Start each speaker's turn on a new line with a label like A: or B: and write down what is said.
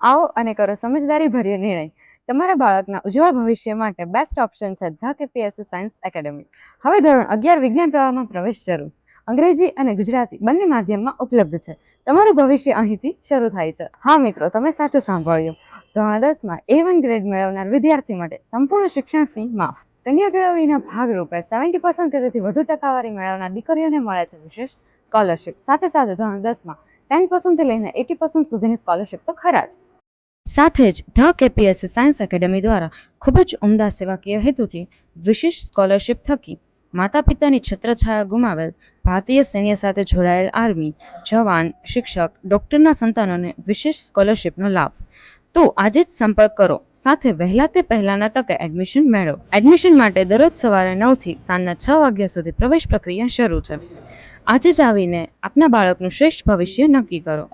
A: આવો અને કરો સમજદારી ભર્યો નિર્ણય. તમારા બાળકના ઉજ્જવળ ભવિષ્ય માટે બેસ્ટ ઓપ્શન છે ધ કેપીએસસી સાયન્સ એકેડેમી. હવે ધોરણ અગિયાર વિજ્ઞાન પ્રવાહમાં પ્રવેશ શરૂ. અંગ્રેજી અને ગુજરાતી બંને માધ્યમમાં ઉપલબ્ધ છે. તમારું ભવિષ્ય અહીંથી શરૂ થાય છે. હા મિત્રો, તમે સાચું સાંભળ્યું. ધોરણ દસમાં એ વન ગ્રેડ મેળવનાર વિદ્યાર્થી માટે સંપૂર્ણ શિક્ષણ ફી માફ. કન્યા કેળવણીના ભાગરૂપે સેવન્ટી પર્સન્ટ કરતી વધુ ટકાવારી મેળવનાર દીકરીઓને મળે છે વિશેષ સ્કોલરશિપ સાથે સાથે ધોરણ દસમાં ટેન પર્સન્ટથી લઈને એટી પર્સન્ટ સુધીની સ્કોલરશિપ તો ખરા જ. સાથે જ ધ કેપીએસસી સાયન્સ એકેડેમી દ્વારા ખૂબ જ ઉમદા સેવાકીય હેતુથી વિશેષ સ્કોલરશિપ થકી માતા પિતાની છત્રછાયા ગુમાવેલ ભારતીય સૈન્ય સાથે જોડાયેલ આર્મી જવાન, શિક્ષક ડૉક્ટરના સંતાનોને વિશેષ સ્કોલરશિપનો લાભ. તો આજે જ સંપર્ક કરો. સાથે વહેલા તે પહેલાના તકે એડમિશન મેળવો. એડમિશન માટે દરરોજ સવારે નવથી સાંજના છ વાગ્યા સુધી પ્રવેશ પ્રક્રિયા શરૂ છે. આજે જ આવીને આપના બાળકનું શ્રેષ્ઠ ભવિષ્ય નક્કી કરો.